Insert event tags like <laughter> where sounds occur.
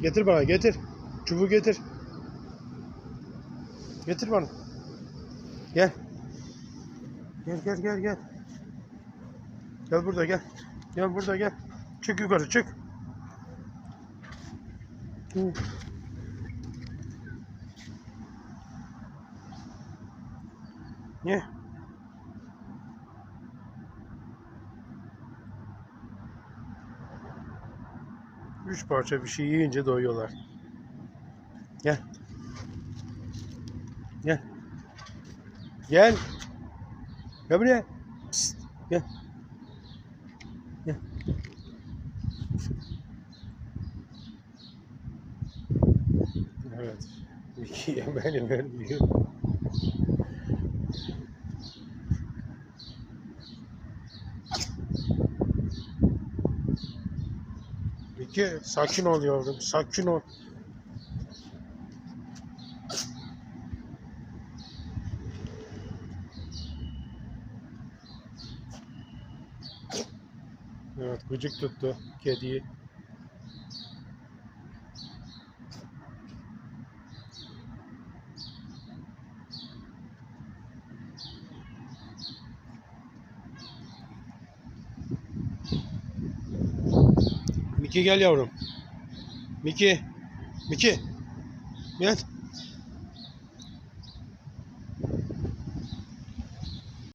Getir bana getir. Çubuğu getir. Getir bana. Gel. Gel gel gel gel. Gel burada gel. Gel burada gel. Çık yukarı çık. Hı. Ye. Üç parça bir şey yiyince doyuyorlar. Gel. Gel. Gel. Gel buraya. Psst, Gel. Gel. Evet. İki <laughs> yemeğini vermiyor. İki sakin ol yavrum. Sakin ol. Evet gıcık tuttu kediyi. Miki gel yavrum. Miki. Miki. Gel.